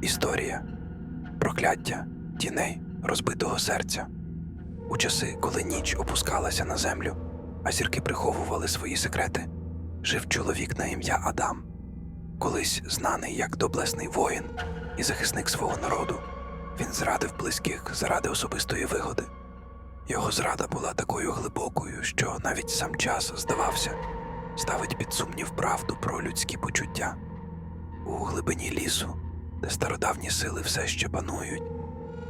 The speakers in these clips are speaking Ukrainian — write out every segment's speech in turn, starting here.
Історія прокляття тіней розбитого серця. У часи, коли ніч опускалася на землю, а зірки приховували свої секрети, жив чоловік на ім'я Адам, колись знаний як доблесний воїн і захисник свого народу. Він зрадив близьких заради особистої вигоди. Його зрада була такою глибокою, що навіть сам час, здавався, ставить під сумнів правду про людські почуття. У глибині лісу, де стародавні сили все ще панують,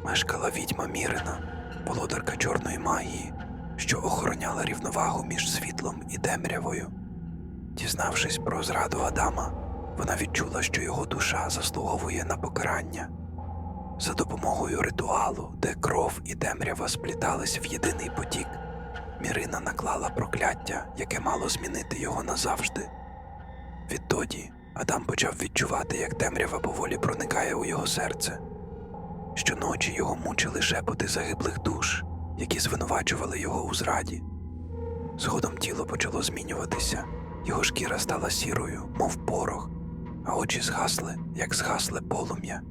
мешкала відьма Мірина, володарка чорної магії, що охороняла рівновагу між світлом і темрявою. Дізнавшись про зраду Адама, вона відчула, що його душа заслуговує на покарання. За допомогою ритуалу, де кров і темрява сплітались в єдиний потік, Мірина наклала прокляття, яке мало змінити його назавжди. Відтоді Адам почав відчувати, як темрява поволі проникає у його серце. Щоночі його мучили шепоти загиблих душ, які звинувачували його у зраді. Згодом тіло почало змінюватися, його шкіра стала сірою, мов порох, а очі згасли, як згасле полум'я.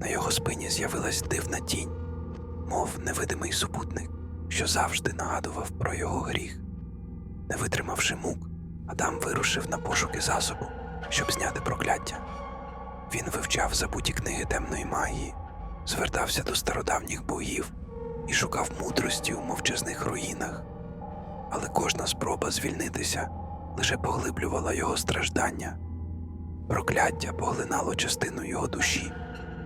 На його спині з'явилась дивна тінь, мов невидимий супутник, що завжди нагадував про його гріх. Не витримавши мук, Адам вирушив на пошуки засобу, щоб зняти прокляття. Він вивчав забуті книги темної магії, звертався до стародавніх богів і шукав мудрості у мовчазних руїнах. Але кожна спроба звільнитися лише поглиблювала його страждання. Прокляття поглинало частину його душі,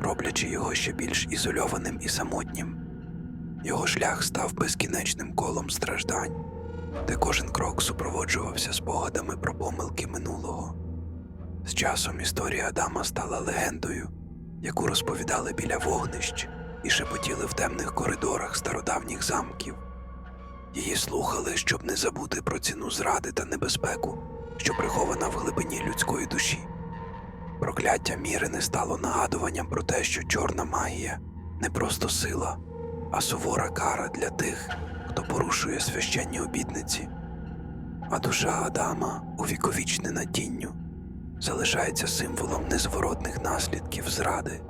роблячи його ще більш ізольованим і самотнім. Його шлях став безкінечним колом страждань, де кожен крок супроводжувався спогадами про помилки минулого. З часом історія Адама стала легендою, яку розповідали біля вогнищ і шепотіли в темних коридорах стародавніх замків. Її слухали, щоб не забути про ціну зради та небезпеку, що прихована в глибині людської душі. Прокляття міри не стало нагадуванням про те, що чорна магія не просто сила, а сувора кара для тих, хто порушує священні обітниці. А душа Адама, увіковічнена тінню, залишається символом незворотних наслідків зради